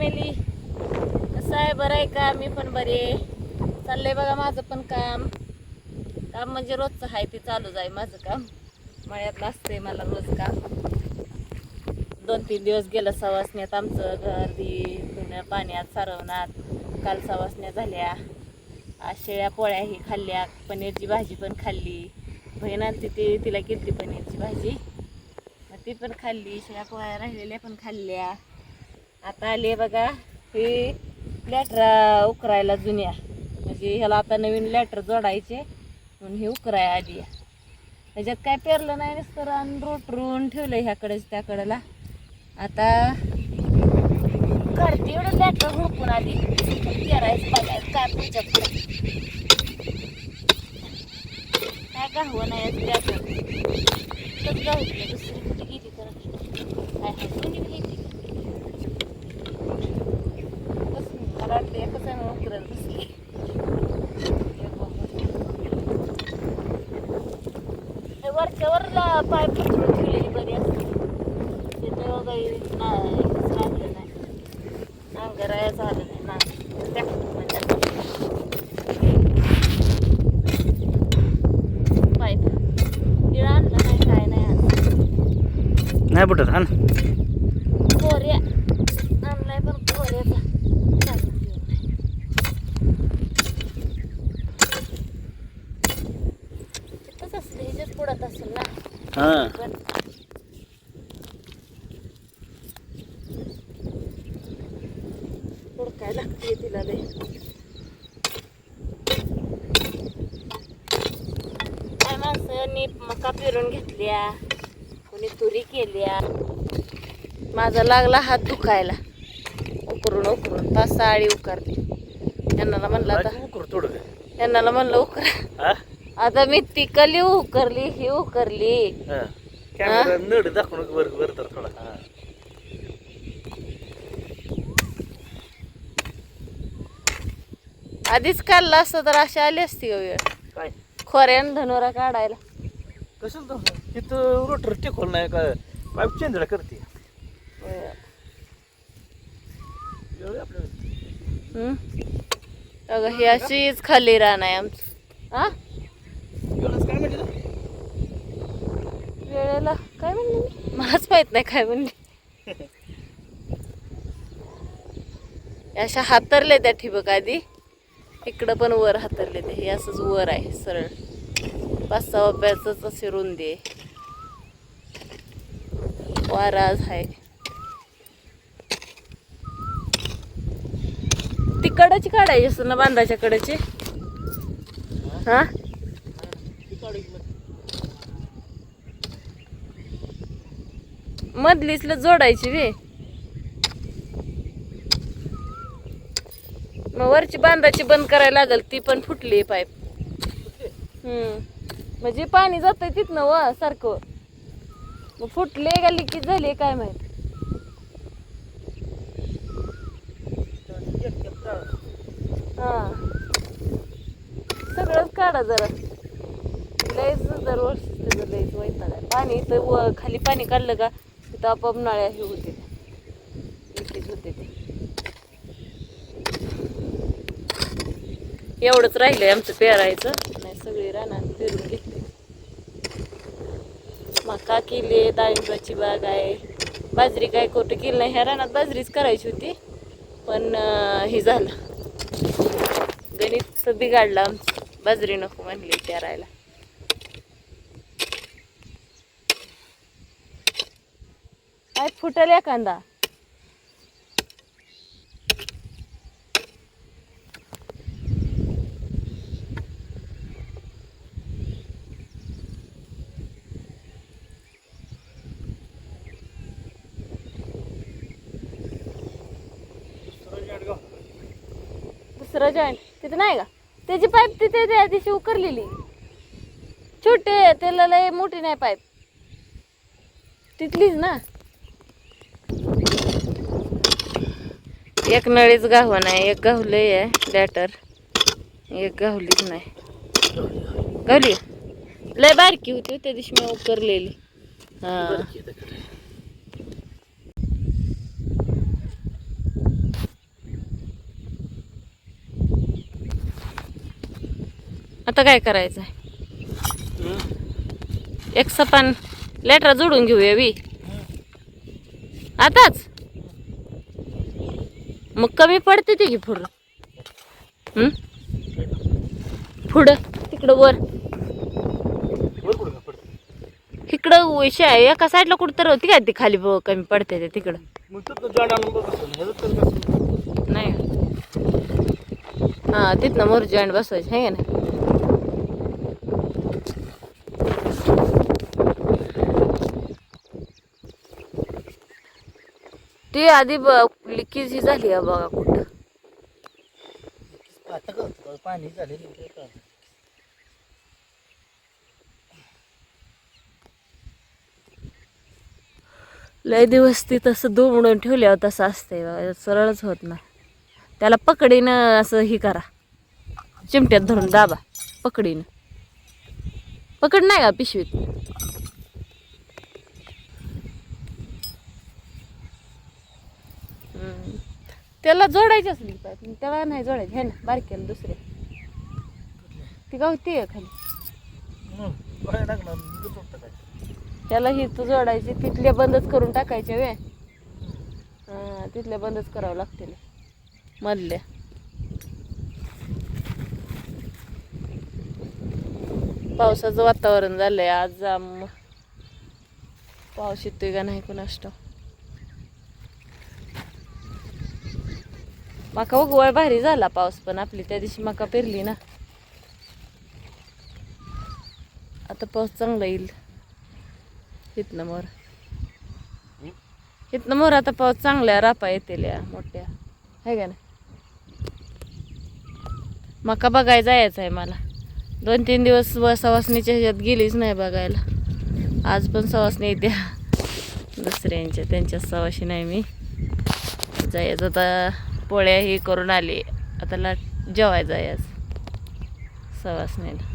Family कसं आहे? बरं आहे का? मी पण बरी आहे. चाललंय बघा माझं पण काम. काम म्हणजे रोजचं आहे ते चालूच आहे माझं काम. मळ्यात असते मला रोज काम. दोन तीन दिवस गेलं सवासण्यात आमचं घर दी धुण्या पाण्यात सारवणात काल सवासण्या झाल्या. शेळ्या पोळ्याही खाल्ल्या. पनीरची भाजी पण खाल्ली. बहीण आणते ती तिला घेतली पनीरची भाजी. ती पण खाल्ली. शेळ्या पोळ्या राहिलेल्या पण खाल्ल्या. आता आले बघा ही लॅटर उकरायला जुन्या. म्हणजे ह्याला आता नवीन लॅटर जोडायचे म्हणून ही उकराय आली आहे. त्याच्यात काय पेरलं नाही नुसतं आणि रोटरून ठेवलं ह्याकडेच त्याकडेला. आता काढते एवढं लॅटर हुडकून आली. पेरायचं बघायचं काय पुढच्या पुढे. काय गावं नाही लॅटर तर गावली दुसरी कुठे गेली तर? काय हाय कोणी गेली कसं मला वाटलं एकच बसली हे वरच्या वरला पाय ठेवलेली बरी असते नाही लागलं नाही. नांगराया झालं नाही. ना पाईप तिळ नाही काय नाही नाही बुटत हा ना. पुढत असेल ना. हा. पण हुडकाय लागते तिला लय. काय माणसांनी मका पेरून घेतल्या कोणी तुरी केल्या. माझा लागला हात दुखायला. उकरून उकरून तास साडी उकारते. यांना म्हणलं आता उकर थोडं. यांना म्हणलं उकरा. आता मी ती कली उकरली ही उकरली. हा. कॅमेरा नड दाखवून वर वर तर थोडा. हा. आधीच काढला असतं तर अशी आली असती का वेळ. काय? खोऱ्यान धनोरा काढायला. कसं तर तिथं रोटर टेकवलं नाही का? पाईप चेंजला करते एवढं आपलं हम्म? अगं ही अशीच खाली राहणार आहे आमचं. हा एवढंच काय म्हणजे वेळेला काय म्हणले मी? मलाच माहीत नाही काय म्हणले. अशा हातरले त्या ठिबक आधी. इकडं पण वर हातरले ते. हे असंच वर आहे सरळ. पाच सहा रुपयाच असे रुंदी आहे. वाराज आहे ती कडाची काढायची असं ना बांधाच्या कडेची? हा? मधलीच जोडायची वे. मग वरची बांधाची बंद करायला लागल ती पण फुटली पाईप. हम्म. म्हणजे पाणी जातंय तिथनं व सारखं. मग फुटले का लिकेज झाली काय माहीत? हा. सगळंच काढा जरा. लयच दरवर्षी त्याचं लयच वैताग पाणी तर व खाली पाणी काढलं का तिथं आपोआप हे होते. इथेच होते ते. एवढंच राहिलंय आमचं पेरायचं. नाही सगळी रानात पेरून घेतली. मका केली डाळिंबाची बाग आहे. बाजरी काय कोटं केली नाही. ह्या रानात बाजरीच करायची होती पण हे झालं. गणित बिघाडलं आमचं. बाजरी नको म्हणली राहायला काय फुटल एखादा. दुसरं जॉईंट तिथे नाही का? त्याची पाईप तिथे त्या दिवशी उकरलेली. छोटे त्याला लय मोठी नाही पाईप तिथलीच ना? एक नळीच गाव नाही एक गावलं आहे लॅटर एक गावलीच नाही. गावली लय बारकी होती हो त्या दिवशी मी उकरलेली. हां. आता काय करायचं आहे एक सपान लेटर जोडून घेऊया बी. आताच? मग कमी पडते ते की पुढं? पुढं? तिकडं वर? इकडं वैश आहे. एका साईडला कुठं तर होती काय ती खाली ब- कमी पडते ते तिकडं. नाही. हां तिथनं मोर जॉईंट बसवायचं आहे ना ती आधी ब- लिकीज ही झाली आहे बघा कुठं. आता पाणी कळतं. लय दिवस ती तसं दुमडून ठेवल्यावर तसं असते बघा, सरळच होत नाही. त्याला पकडीनं असं ही करा. चिमट्यात धरून दाबा पकडीनं. पकड नाही का पिशवीत? त्याला जोडायची असली पाहिजे त्याला नाही जोडायची. है ना बारक्याला दुसरे. ती गावती आहे खाली. हं. त्याला ही तू जोडायची तिथल्या बंदच करून टाकायच्या वे हां तिथल्या बंदच करावं लागतील मधल्या पावसाचं वातावरण झालंय आज आम पाऊस येतोय का नाही कुणास मका उगवाय भारी झाला पाऊस पण आपली त्या दिवशी मका पेरली ना. आता पाऊस चांगला येईल. इथनं मोर. इथनं मोर आता पाऊस चांगल्या रापा येतील या मोठ्या. आहे का नाही? मका बघायला जायचं आहे मला. दोन तीन दिवस व सवासणीच्या ह्याच्यात गेलीच नाही बघायला. आज पण सवासणी येत्या दुसऱ्यांच्या त्यांच्या सवाशी नाही मी. जायचं आता पोळ्या ही करून आले. आता ला जेवायचं आहे आज सवासणीला